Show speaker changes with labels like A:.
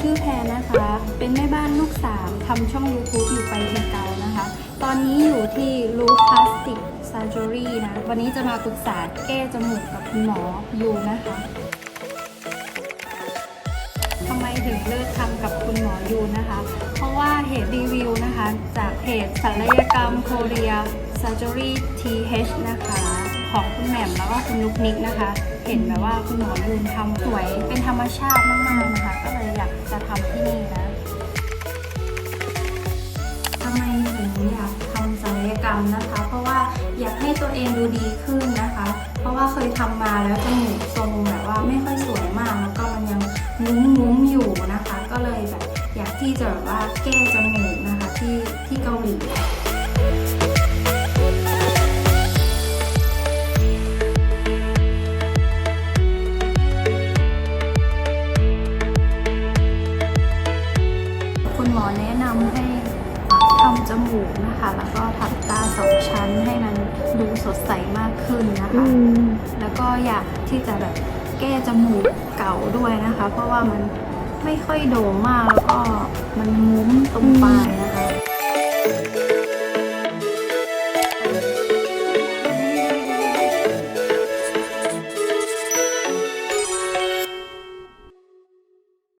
A: ชื่อแพรนะคะ เป็นแม่บ้านลูกสามทำช่องลูทูปอยู่ไปทีเกานะคะ ตอนนี้อยู่ที่ลูคัสติกซาจูรี่นะ วันนี้จะมาปรึกษาแก้จมูกกับคุณหมออยู่นะคะทำไมถึงเลิกทำกับคุณหมอยูนะคะ เพราะว่าเหตุรีวิวนะคะ จากเพจศัลยกรรมโคเรียซาจูรี่ทีเนะคะ ของคุณแหม่มแล้วก็คุณนุกนิกนะคะ เห็นแบบว่าคุณหมอยูนทำสวยเป็นธรรมชาติมากๆนะคะ ก็เลยอยากจะทำที่นี่นะทำไมถึงอยากทำศัลยกรรมนะคะ เพราะว่าอยากให้ตัวเองดูดีขึ้นนะคะ เพราะว่าเคยทำมาแล้วจมูกทรงแบบว่าไม่ค่อยสวยมากแล้วก็มันยังงุ้มงุ้มๆอยู่นะคะ ก็เลยแบบอยากที่จะแบบว่าแก้จมูกนะคะที่ที่เกาหลี คุณหมอแนะนำให้ทำจมูกนะคะ แล้วก็ถักตาสองชั้นให้มันดูสดใสมากขึ้นนะคะ แล้วก็อยากที่จะแบบแก้จมูกเก่าด้วยนะคะ เพราะว่ามันไม่ค่อยโด่งมากแล้วก็มันงุ้มตรงปลายนะคะ